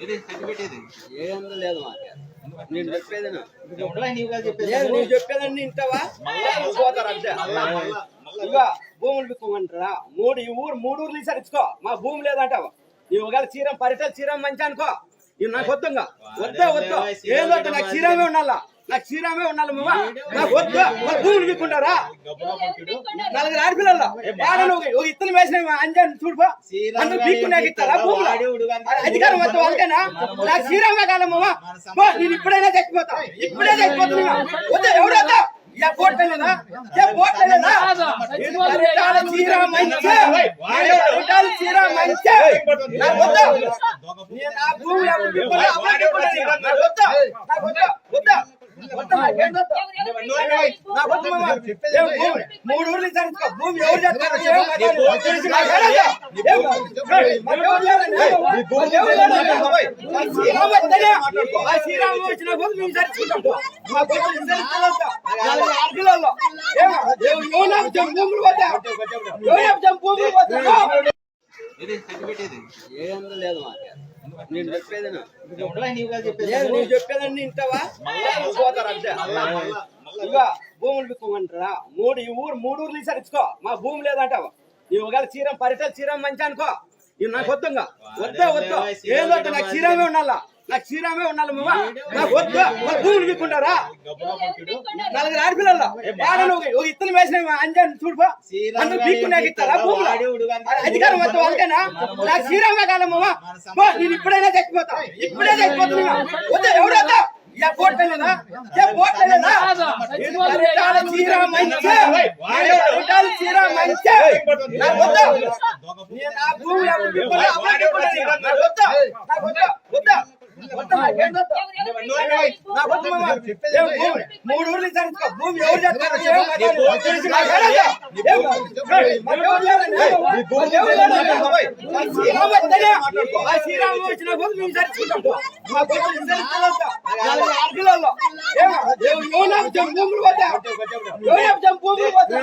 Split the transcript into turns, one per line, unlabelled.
ఇది
ఏందో? లేదు మాకు. నేను చెప్పేది నువ్వు పోతారు అంతే. ఇక భూములు బిక్కుమంటారా మూడు ఈ ఊరు మూడు ఊర్లు సరిచుకో మా భూమి లేదంటావు. ఈ ఒకవేళ చీరం పరిటలు చీరం మంచి అనుకో. ఇవి నాకు వద్దా వద్దు వద్దు. నాకు చీరమే ఉండాలా? నాకు చీరమే ఉండాలి మామ నాకు వద్దు వాళ్ళ భూములు బిక్కుంటారా నలుగురు ఆడపిల్లలు వాడు నువ్వు? ఒక ఇత్తనం వేసిన ఇస్తారా? భూములు. అది అధికారం వద్ద వాళ్ళకైనా నాకు శ్రీరామ కాలం మామ నేను ఇప్పుడైనా చచ్చిపోతా. ఇప్పుడే చచ్చిపోతున్నా. వద్దా పరిటాల చీర మంచి. చీర మంచి. నా భూమి మూడు ఊర్లు సరిచుకో భూమి ఎవరు శ్రీరామ వచ్చిన భూమి మేము సరిచుకుంటాం మా భూమి మేము సరిచుకోలేక. నాలుగు ఆర్కిలోల్లో. ఏం? ఏం- ఎవరు నాకు భూములు జం- భూములు వద్దా?
ఇది
లేదు మాకు నేను నువ్వు చెప్పేదని నువ్వు పోతారు అంతే. ఇక భూములు బిక్కుమంటారా మూడు ఈ ఊరు మూడు ఊర్లు సరిచుకో మా భూమి లేదంటావు. ఈ ఒకవేళ చీరం పరిటలు చీరం మంచి అనుకో. ఇవి నాకు వద్దుగా వద్దా వద్దు. ఏం వద్దు నాకు చీరమే ఉండాలా? నాకు చీరమే ఉండాలి మామ నాకు వద్దు భూములు బిక్కుంటారా నలుగురు ఆడపిల్లలు వాడు నువ్వు ఒక ఇత్తనం వేసిన ఇస్తారా భూములు? అది అధికారం వద్ద వాళ్ళకైనా నాకు శ్రీరామ కాలం మామ నేను ఇప్పుడైనా చచ్చిపోతా. ఇప్పుడే చచ్చిపోతున్నా. వద్దా పరిటాల చీర మంచి. చీర నా భూమి మూడు ఊర్లు సరిచుకో భూమి ఎవరు శ్రీరామ వచ్చిన భూమి మేము సరిచుకుంటాం మా భూమి మేము భూములు వద్దా భూములు వద్దా